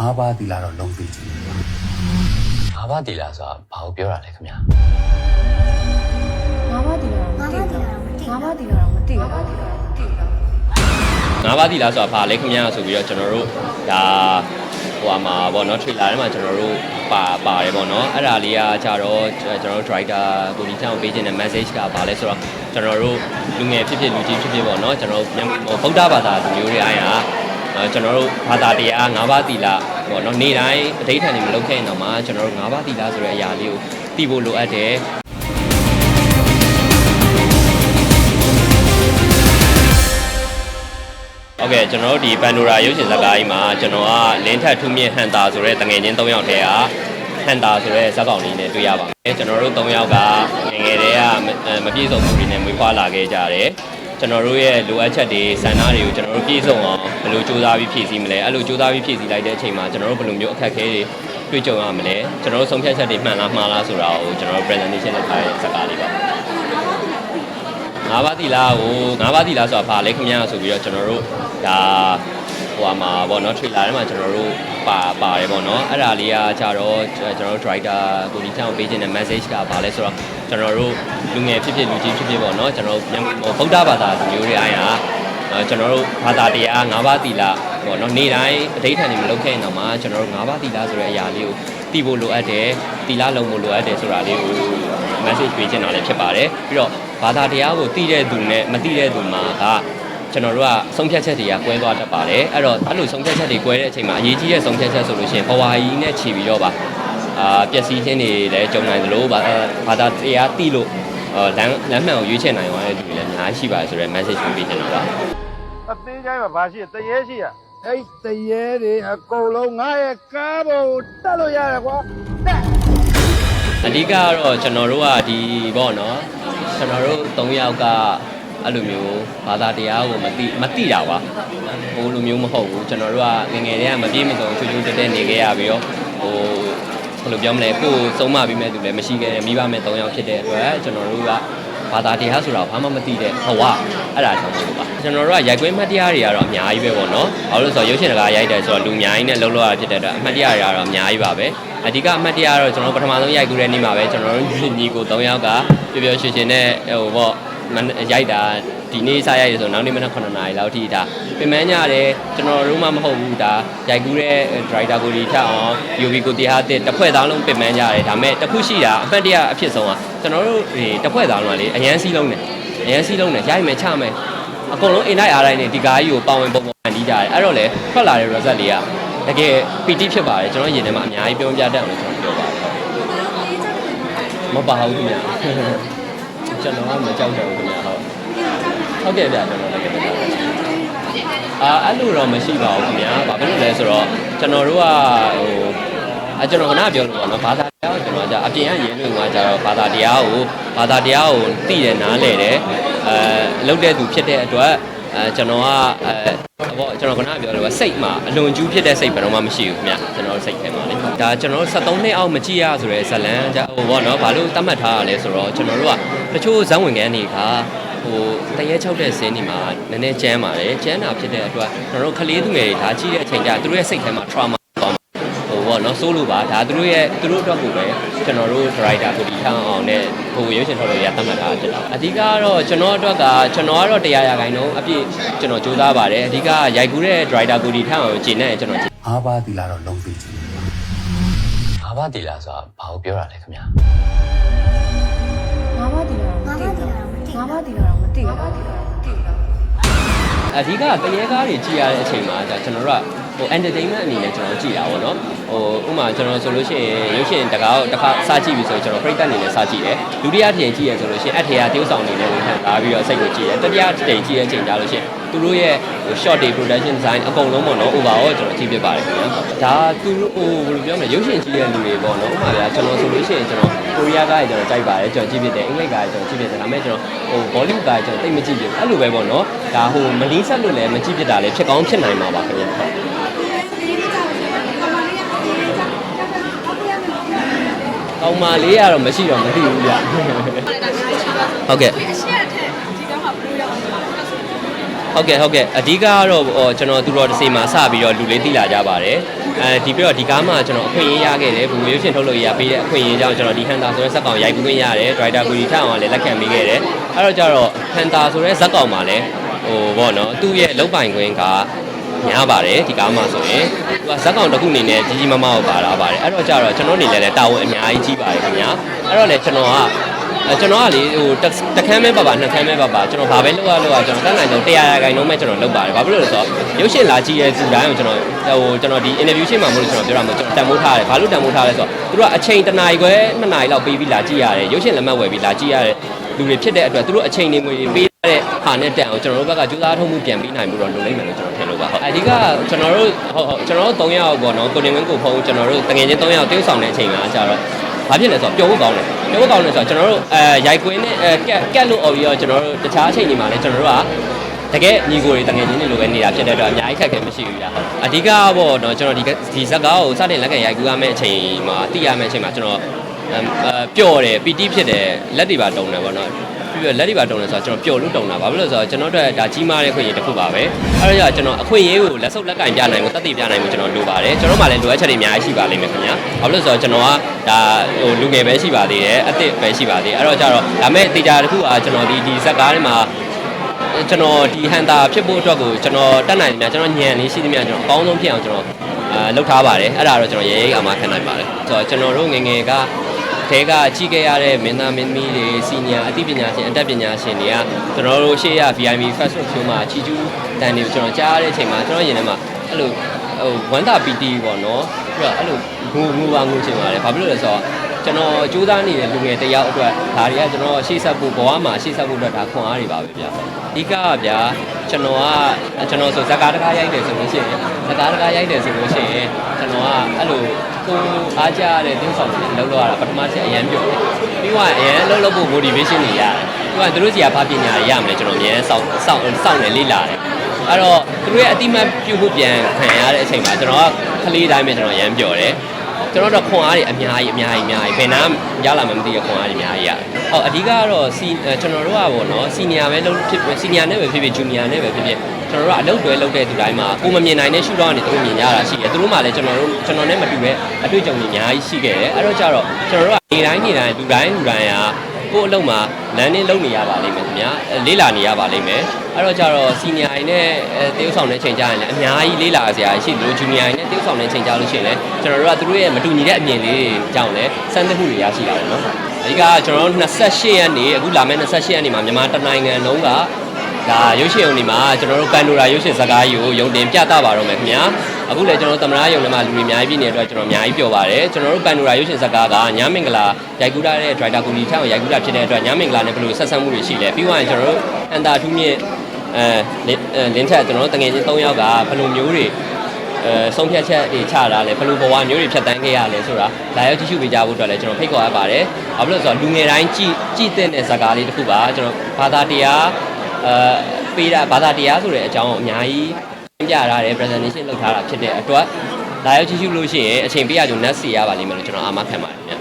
ငါးပါးသီလတော့လုံးသိချင်တယ်ငါးပါးတီလာဆိုတာဘာကိုပြောတာလဲခင်ဗျာငါးပါးတီလာတော့မသိဘူးငါးပါးတီလာတော့မသိဘူးငါးပါးတီလာတော့မသိဘူးငါးပါးသီလားဆိုတာဘာလဲခင်ဗျာဆိုပြီးတော့ကျွန်တော်တို့ဒါဟိုဟာမှာပေါ့နော် trailer ထဲမှာကျွန်တော်တို့ပါပါတယ်ပေါ့နော်အဲ့ဒါလေးကကြတော့ကျွန်တော်တို့ driver ကိုဒီတောင်ပေးခြင်းတဲ့ message ကဘာလဲဆိုတော့ကျွန်တော်တို့လူငယ်ဖြစ်ဖြစ်လူကြီးဖြစ်ဖြစ်ပေါ့နော်ကျွန်တော်တို့ဟိုဗုဒ္ဓဘာသာလူမျိုးတွေအားရအဲ ကျွန်တော်တို့ဘာသာတရား၅ပါးသီလပေါ့နော်နေ့တိုင်းအဋိဌာန်တွေမလုပ်ခဲ့ရင်တော့မှကျွန်တော်တို့၅ပါးသီလဆိုတဲ့အရာလေးကိုသိဖို့လိုအပ်တယ်ဟုတ်ကဲ့ကျွန်တော်တို့ဒီပန်ဒိုရာရုပ်ရှင်ဇာတ်ကားကြီးမှာကျွန်တော်ကလင်းထက်ထူးမြင့်ဟန်တာဆိုတဲ့တငယ်ချင်း၃ယောက်တည်းကဟန်တာဆိုတဲ့ဇာတ်ကောင်လေးနဲ့တွေ့ရပါမယ်ကျွန်တော်တို့၃ယောက်ကငယ်ငယ်တည်းကမပြည့်စုံမှုတွေနဲ့မွေးဖွားလာခဲ့ကြတယ် ကျွန်တော်တို့ရဲ့လိုအပ်ချက်တွေစံနာတွေကိုကျွန်တော်တို့ပြည့်စုံအောင်ဘယ်လိုစူးစမ်းပြီးဖြည့်ဆည်းမလဲအဲ့လိုစူးစမ်းပြီးဖြည့်ဆည်းလိုက်တဲ့အချိန်မှာကျွန်တော်တို့ဘယ်လိုမျိုးအခက်အခဲတွေတွေ့ကြုံရမလဲကျွန်တော်တို့ဆုံးဖြတ်ချက်တွေမှန်လားမှားလားဆိုတာကိုကျွန်တော်တို့ presentation လုပ်ထားတဲ့ဇာတ်ကားလေးပါငါးပါးသီလာကိုငါးပါးသီလာဆိုတာဘာလဲခင်ဗျာဆိုပြီးတော့ကျွန်တော်တို့ဒါ ဟိုဟာမှာပေါ့နော် trailer ထဲမှာကျွန်တော်တို့ပါပါတယ်ပေါ့နော်အဲ့ဒါလေးကကြတော့ကျွန်တော်တို့ driver ကိုဒီတောင်ပေးခြင်းတဲ့ message ကဘာလဲဆိုတော့ကျွန်တော်တို့လူငယ်ဖြစ်ဖြစ်လူကြီးဖြစ်ဖြစ်ပေါ့နော်ကျွန်တော်တို့ဗုဒ္ဓဘာသာလူမျိုးတွေအားရအဲကျွန်တော်တို့ဘာသာတရား၅ပါးသီလပေါ့နော်နေ့တိုင်းအဋိဌာန်တွေမလုပ်ခဲ့ရင်တော့မှကျွန်တော်တို့၅ပါးသီလဆိုတဲ့အရာလေးကိုသိဖို့လိုအပ်တယ်သီလလုံးဖို့လိုအပ်တယ်ဆိုတာလေးကို message ပေးချင်တာလည်းဖြစ်ပါတယ်ပြီးတော့ဘာသာတရားကိုသိတဲ့သူနဲ့မသိတဲ့သူမှာက ကျွန်တော်တို့ကဆုံးဖြတ်ချက်တွေကကွဲသွားတတ်ပါတယ်အဲ့တော့အဲ့လိုဆုံးဖြတ်ချက်တွေကွဲတဲ့အချိန်မှာအရေးကြီးတဲ့ဆုံးဖြတ်ချက်ဆိုလို့ရှိရင်ဘဝကြီးနဲ့ခြေပြီးတော့ပါအာပျက်စီးခြင်းတွေလည်းကြုံနိုင်သလိုဘာဘာသာတရားသိလို့အာလမ်းလမ်းမှန်ကိုရွေးချယ်နိုင်သွားတဲ့သူတွေလည်းအများကြီးရှိပါတယ်ဆိုတော့ message ပေးချင်တာပါအသေးချိုင်းမှာဘာရှိတရေရှိရအဲ့တရေတွေအကုန်လုံးငါရဲ့ကားပေါ်တက်လို့ရတယ်ကွာတက်အဓိကကတော့ကျွန်တော်တို့ကဒီပေါ့နော်ကျွန်တော်တို့၃ယောက်က အဲ့လိုမျိုးဘာသာတရားကိုမသိမသိတာပါဟိုလိုမျိုးမဟုတ်ဘူးကျွန်တော်တို့ကငယ်ငယ်တည်းကမပြေးမစုံချွတ်ချွတ်တက်တက်နေခဲ့ရပြီးတော့ဟိုဘယ်လိုပြောမလဲကိုယ်စုံမပြီးမဲ့သူလည်းမရှိခဲ့တဲ့မိဘမဲ့၃ယောက်ဖြစ်တဲ့အတွက်ကျွန်တော်တို့ကဘာသာတရားဆိုတာဘာမှမသိတဲ့ဘဝအဲ့ဒါကြောင့်လို့ပါကျွန်တော်တို့ကရိုက်ကွင်းမှတ်တရားတွေကတော့အများကြီးပဲပေါ့နော်ဘာလို့လဲဆိုတော့ရုပ်ရှင်တကားရိုက်တယ်ဆိုတော့လူအများကြီးနဲ့လှုပ်လှော်ရဖြစ်တဲ့အတွက်အမှတ်တရားတွေကတော့အများကြီးပါပဲအဓိကအမှတ်တရားကတော့ကျွန်တော်တို့ပထမဆုံးရိုက်ကူးတဲ့နေ့မှာပဲကျွန်တော်တို့ညီကို၃ယောက်ကပျော်ပျော်ရွှင်ရွှင်နဲ့ဟိုပေါ့မန် ရိုက်တာဒီနေ့စရိုက်ရဆိုတော့နောက်နေ့မနက်9နာရီလောက်ထိဒါပြင်ပန်းကြတယ်ကျွန်တော်တို့မှမဟုတ်ဘူးဒါရိုက်ကူးတဲ့ driver ကိုဒီထက်အောင် UV ကိုတရားတဲ့တစ်ဖွဲ့သားလုံးပြင်ပန်းကြတယ်ဒါပေမဲ့တစ်ခုရှိတာအမှတ်တရအဖြစ်ဆုံးอ่ะကျွန်တော်တို့ဒီတစ်ဖွဲ့သားလုံးကလေအရန်စီးလုံးတယ်အရန်စီးလုံးတယ်ရိုက်မယ်ချမယ်အကုန်လုံးအင်တိုင်းအားတိုင်းနေဒီကားကြီးကိုပါဝင်ပုံပုံဖန်တီးကြတယ်အဲ့တော့လေထွက်လာတဲ့ result လေးကတကယ်ပီတိဖြစ်ပါတယ်ကျွန်တော်ရင်ထဲမှာအများကြီးပြောပြတတ်အောင်လို့ကျွန်တော်ပြောပါတယ်မပါဘူးခင်ဗျာ ကျွန်တော်ကမကြောက်တော့ဘူးခင်ဗျာဟုတ်ဟုတ်ကဲ့ဗျာကျွန်တော်လည်းပြောပါတယ်အာအဲ့လိုတော့မရှိပါဘူးခင်ဗျာဘာဖြစ်လို့လဲဆိုတော့ကျွန်တော်တို့ကဟိုအကျွန်တော်ကနာပြောလို့ပေါ့နော်ဘာသာတရားကိုကျွန်တော်ကအပြင်ကရင်းလို့ကကြတော့ဘာသာတရားကိုဘာသာတရားကိုသိတယ်နားလည်တယ်အဲလုပ်တဲ့သူဖြစ်တဲ့အတွက် အဲကျွန်တော်ကအဲဘောကျွန်တော်ကနာပြောလို့စိတ်မှာအလွန်ကျူးဖြစ်တဲ့စိတ်ဘယ်တော့မှမရှိဘူးခင်ဗျကျွန်တော်စိတ်ထဲမှာလေဒါကျွန်တော်73နှစ်အောက်မကြည့်ရဆိုရဲဇလန်ကြဟိုဘောနော်ဘာလို့သတ်မှတ်ထားရလဲဆိုတော့ကျွန်တော်တို့ကတချို့ဇန်ဝင်ကန်းတွေကဟိုတရေ၆တဲ့စင်းဒီမှာနည်းနည်းကျန်းပါတယ်ကျန်းတာဖြစ်တဲ့အတွက်ကျွန်တော်တို့ကလေးသူငယ်တွေဒါကြည့်တဲ့အချိန်ကျသူတို့ရဲ့စိတ်ထဲမှာ trauma သွားမှာဟိုဘော နော်စိုးလို့ပါဒါသူတို့ရဲ့သူတို့အတွက်ကိုပဲကျွန်တော်တို့ driver ကိုဒီထမ်းအောင်နဲ့ဟိုရုပ်ရှင်ထုတ်လို့ရသတ်မှတ်ထားဖြစ်တာအဓိကကတော့ကျွန်တော်အတွက်ကကျွန်တော်ကတော့တရားရခိုင်နှုန်းအပြည့်ကျွန်တော်စူးစမ်းပါတယ်အဓိကရိုက်ကူးတဲ့ driver ကိုဒီထမ်းအောင်ကျင့်နေကျွန်တော်ငါးပါးသီလတော့လုံးသိချင်တယ်ငါးပါးတီလာဆိုတာဘာကိုပြောတာလဲခင်ဗျာငါးပါးတီလာတော့မသိဘူးငါးပါးတီလာတော့မသိဘူးငါးပါးတီလာတော့မသိဘူးအဓိကတရေကားတွေကြည့်ရတဲ့အချိန်မှာဒါကျွန်တော်တို့က ဟို entertainment အနေနဲ့ကျွန်တော်ကြည့်တာပေါ့နော်ဟိုဥပမာကျွန်တော်ဆိုလို့ရှိရင်ရုပ်ရှင်တကားတစ်ခါစကြည့်ပြီဆိုရင်ကျွန်တော်ပြိတ္တအနေနဲ့စကြည့်တယ်ဒုတိယတစ်ချိန်ကြည့်ရဆိုလို့ရှိရင်အထေရတယောက်ဆောင်အနေနဲ့ဝင်ခံလာပြီးတော့စိတ်ကိုကြည့်တယ်တတိယတစ်ချိန်ကြည့်ရတဲ့အချိန်ကြလို့ရှိရင်သူတို့ရဲ့ဟို short day production design အကုန်လုံးပေါ့နော် overall ကျွန်တော်ကြည့်ဖြစ်ပါတယ်ခင်ဗျာဒါသူတို့ဟိုဘယ်လိုပြောမလဲရုပ်ရှင်ကြည့်ရတဲ့လူတွေပေါ့နော်ဥပမာဗျာကျွန်တော်ဆိုလို့ရှိရင်ကျွန်တော်ကိုရီးယားကားကြီးကျွန်တော်ကြိုက်ပါတယ်ကျွန်တော်ကြည့်ဖြစ်တယ်အင်္ဂလိပ်ကားကြီးကျွန်တော်ကြည့်ဖြစ်တယ်ဒါပေမဲ့ကျွန်တော်ဟို Bollywood ကားကြီးကျွန်တော်တိတ်မကြည့်ဖြစ်ဘူးအဲ့လိုပဲပေါ့နော်ဒါဟိုမလီးဆက်လို့လည်းမကြည့်ဖြစ်တာလည်းဖြစ်ကောင်းဖြစ်နိုင်မှာပါခင်ဗျာ ဟုတ်အောင်မလေးရတော့မရှိတော့မသိဘူးဗျဟုတ်ကဲ့ဟုတ်ကဲ့ဟုတ်ကဲ့အဓိကကတော့ဟိုကျွန်တော်သူတော်တစ်စိမ်မှာစပြီးတော့လူလေးသိလာကြပါတယ်အဲဒီပြီးတော့ဒီကားမှာကျွန်တော်အခွင့်အရေးရခဲ့တယ်ဘူရုပ်ရှင်ထုတ်လို့ရပေးတဲ့အခွင့်အရေးကြောင့်ကျွန်တော်ဒီဟန်တာဆိုတဲ့ဇက်ကောင်ရိုက်ကူးခွင့်ရတယ်ဒရိုက်တာကိုကြီးထအောင်လည်းလက်ခံပေးခဲ့တယ်အဲ့တော့ကျတော့ဟန်တာဆိုတဲ့ဇက်ကောင်မှာလည်းဟိုဘောနော်သူ့ရဲ့လုံပိုင်ခွင့်က များပါတယ်ဒီကားမှာဆိုရင်သူကဇက်ကောင်တစ်ခုအနေနဲ့ကြီးကြီးမားမားကိုပါလာပါတယ်အဲ့တော့ကျတော့ကျွန်တော်အနေနဲ့လည်းတာဝန်အများကြီးကြီးပါတယ်ခင်ဗျာအဲ့တော့လည်းကျွန်တော်ကအဲကျွန်တော်ကလေဟိုတစ်တစ်ခန်းမဲပါပါနှစ်ခန်းမဲပါပါကျွန်တော်ဘာပဲလုပ်ရလို့ရကျွန်တော်တက်နိုင်ဆုံး100ရာခိုင်နှုန်းပဲကျွန်တော်လုပ်ပါတယ်ဘာဖြစ်လို့လဲဆိုတော့ရုပ်ရှင်လာကြည့်ရဲ့သူတိုင်းကိုကျွန်တော်ဟိုကျွန်တော်ဒီ interview ရှင်းမှာမဟုတ်လို့ကျွန်တော်ပြောတာမဟုတ်ကျွန်တော်တန်ဖိုးထားတယ်ဘာလို့တန်ဖိုးထားလဲဆိုတော့သူတို့ကအချိန်တစ်နာရီခွဲနှစ်နာရီလောက်ပေးပြီးလာကြည့်ရတယ်ရုပ်ရှင်လက်မှတ်ဝယ်ပြီးလာကြည့်ရတဲ့လူတွေဖြစ်တဲ့အတွက်သူတို့အချိန်တွေငွေတွေပေးရတဲ့ ဟာနဲ့တန်အောင်ကျွန်တော်တို့ဘက်ကကြိုးစားထုတ်မှုပြန်ပေးနိုင်မှုတော့လိုလိမ့်မယ်လို့ကျွန်တော်ထင်လို့ပါဟုတ်အဓိကကျွန်တော်တို့ဟုတ်ဟုတ်ကျွန်တော်တို့၃ယောက်ပေါ့နော်ကိုတင်ဝင်းကိုဖုန်းကျွန်တော်တို့တငယ်ချင်း၃ယောက်တင်းဆောင်တဲ့အချိန်မှာကျတော့ဘာဖြစ်လဲဆိုတော့ပျော်ဖို့ကောင်းတယ်ပျော်ဖို့ကောင်းတယ်ဆိုတော့ကျွန်တော်တို့အဲရိုက်ကွင်းနဲ့အဲကက်ကက်လို့អော်ပြီးတော့ကျွန်တော်တို့တခြားအချိန်တွေမှာလည်းကျွန်တော်တို့ကတကယ်ညီကိုတွေတကယ်ချင်းတွေလိုပဲနေတာဖြစ်တဲ့အတွက်အများကြီးခက်ခဲမရှိဘူးဗျာဟုတ်အဓိကပေါ့နော်ကျွန်တော်ဒီဒီဇက်ကားကိုစတင်လက်ခံရိုက်ကူးရမယ့်အချိန်မှာသိရမယ့်အချိန်မှာကျွန်တော်အဲပျော်တယ်ပီတိဖြစ်တယ်လက်တွေပါတုံတယ်ပေါ့နော် ပြီးတော့လက်တွေပါတုံတယ်ဆိုတော့ကျွန်တော်ပျော်လို့တုံတာဘာဖြစ်လို့လဲဆိုတော့ကျွန်တော်တို့ဒါကြီးမားတဲ့ခွင့်ရတစ်ခုပါပဲအဲ့တော့ကျွန်တော်အခွင့်အရေးကိုလက်ဆုပ်လက်ကင်ပြနိုင်မှုတက်တည်ပြနိုင်မှုကျွန်တော်လိုပါတယ်ကျွန်တော်မှလည်းလိုအပ်ချက်တွေအများကြီးရှိပါလိမ့်မယ်ခင်ဗျာဘာဖြစ်လို့လဲဆိုတော့ကျွန်တော်ကဒါဟိုလူငယ်ပဲရှိပါသေးတယ်အသစ်ပဲရှိပါသေးတယ်အဲ့တော့ကျတော့ဒါမဲ့တေချာတစ်ခုကကျွန်တော်ဒီဒီဇက်ကားတွေမှာကျွန်တော်ဒီဟန်တာဖြစ်ဖို့အတွက်ကိုကျွန်တော်တက်နိုင်တယ်များကျွန်တော်ညံလေးရှိသမျှကျွန်တော်အကောင်းဆုံးဖြစ်အောင်ကျွန်တော်အာလုပ်ထားပါတယ်အဲ့ဒါတော့ကျွန်တော်ရေးရေးအမှားခံနိုင်ပါတယ်ဆိုတော့ကျွန်တော်တို့ငယ်ငယ်က တဲကကြည့်ခဲ့ရတဲ့မင်းသားမင်းသမီးတွေစီနီယာအသိပညာရှင်အတတ်ပညာရှင်တွေကကျွန်တော်တို့ရှေ့ရ VIP Fast Food Show မှာချီကျူးတန်တွေကိုကျွန်တော်ကြားရတဲ့အချိန်မှာကျွန်တော်ရင်ထဲမှာအဲ့လိုဟိုဝမ်းသာပီတီပေါ့နော် ပြီးတော့အဲ့လိုငူငူပါငူချင်ပါတယ်ဘာဖြစ်လို့လဲဆိုတော့ကျွန်တော်ကြိုးစားနေတဲ့လူငယ်တယောက်အတွက်ဒါတွေကကျွန်တော်ရှေ့ဆက်ဖို့ဘဝမှာရှေ့ဆက်ဖို့အတွက်ဒါခွန်အားတွေပါပဲဗျာအဓိကကဗျာကျွန်တော်ကကျွန်တော်ဆိုဇကားတကားရိုက်တယ်ဆိုလို့ရှိရင်ဇကားတကားရိုက်တယ်ဆိုလို့ရှိရင်ကျွန်တော်ကအဲ့လိုကိုအားကြရတဲ့တင်းဆောင်တွေလောက်လောက်ရတာပထမချက်အရန်ပြောတယ်ပြီးတော့အရန်လောက်လောက်ဖို့ motivation တွေရတယ်ပြီးတော့သူတို့စီကဘာပညာတွေရမလဲကျွန်တော်အရန်စောင့်စောင့်စောင့်နေလေ့လာတယ်အဲ့တော့သူတို့ရဲ့အတိမတ်ပြုဖို့ပြန်ခံရတဲ့အချိန်မှာကျွန်တော်က ကလေးတိုင်းပဲကျွန်တော်အရန်ပြောတယ်ကျွန်တော်တို့ခွန်အားတွေအများကြီးအများကြီးအများကြီးဘယ်နာရလာမှမသိရခွန်အားတွေအများကြီးရတယ်။ဟောအဓိကကတော့စီကျွန်တော်တို့ကပေါ့နော်စီနီယာပဲလုပ်ဖြစ်စီနီယာနဲ့ပဲဖြစ်ဖြစ်ဂျူနီယာနဲ့ပဲဖြစ်ဖြစ်ကျွန်တော်တို့ကအလုပ်တွဲလုပ်တဲ့သူတိုင်းမှာကိုမမြင်နိုင်တဲ့ရှုထောင့်ကနေသူတို့မြင်ရတာရှိတယ်။သူတို့မှလည်းကျွန်တော်တို့ကျွန်တော်နဲ့မတူတဲ့အတွေ့အကြုံတွေအများကြီးရှိခဲ့တယ်။အဲ့တော့ကြတော့ကျွန်တော်တို့ကနေတိုင်းနေတိုင်းလူတိုင်းလူတိုင်းက ကိုယ့်အလုပ်မှာလမ်းနဲ့လုပ်နေရပါလိမ့်မယ်ခင်ဗျာ။လေးလာနေရပါလိမ့်မယ်။အဲ့တော့ကြတော့စီနီယာတွေနဲ့တေးဥဆောင်တဲ့အချိန်ကြရင်လည်းအများကြီးလေးလာစရာရှိတယ်လို့ဂျူနီယာတွေနဲ့တေးဥဆောင်တဲ့အချိန်ကြလို့ရှိရင်လည်းကျွန်တော်တို့ကသူတို့ရဲ့မတူညီတဲ့အမြင်လေးတွေကြောင့်လည်းစမ်းသပ်မှုတွေရရှိတာပေါ့နော်။အဓိကကျွန်တော်တို့28ရက်နေ့အခုလာမယ့်28ရက်နေ့မှာမြန်မာတိုင်းနိုင်ငံလုံးက ဒါရုပ်ရှင်ုံဒီမှာကျွန်တော်တို့ကန်ဒိုရာရုပ်ရှင်ဇာတ်ကားကြီးကိုရုံတင်ပြသပါတော့မယ်ခင်ဗျာအခုလည်းကျွန်တော်တို့သမရရုံထဲမှာလူတွေအများကြီးပြည့်နေတဲ့အတွက်ကျွန်တော်အများကြီးပျော်ပါတယ်ကျွန်တော်တို့ကန်ဒိုရာရုပ်ရှင်ဇာတ်ကားကညမင်္ဂလာရိုက်ကူးထားတဲ့ဒရိုက်တာကိုလီထက်အောင်ရိုက်ကူးတာဖြစ်တဲ့အတွက်ညမင်္ဂလာနဲ့ဘယ်လိုဆက်ဆံမှုတွေရှိလဲပြီးသွားရင်ကျွန်တော်တို့အန်တာထူးမြင့်အဲလင်းထက်ကျွန်တော်တို့တငယ်ချင်း၃ယောက်ကဘယ်လိုမျိုးတွေအဲဆုံးဖြတ်ချက်တွေချတာလဲဘယ်လိုဘဝမျိုးတွေဖြတ်တန်းခဲ့ရလဲဆိုတာလာရောက်ကြည့်ရှုပေးကြဖို့အတွက်လည်းကျွန်တော်ဖိတ်ခေါ်ရပါတယ်။ဘာဖြစ်လို့လဲဆိုတော့လူငယ်တိုင်းကြည့်ကြည့်တဲ့ဇာတ်ကားလေးတစ်ခုပါကျွန်တော်ဘာသာတရား အဲပေးတာဘာသာတရားဆိုတဲ့အကြောင်းကိုအများကြီးသင်ပြထားတယ် presentation လုပ်ထားတာဖြစ်တဲ့အတွက်လာရောက်ကြည့်ရှုလို့ရှိရင်အချိန်ပေးရကြုံ net စီရပါလိမ့်မယ်လို့ကျွန်တော်အာမခံပါတယ်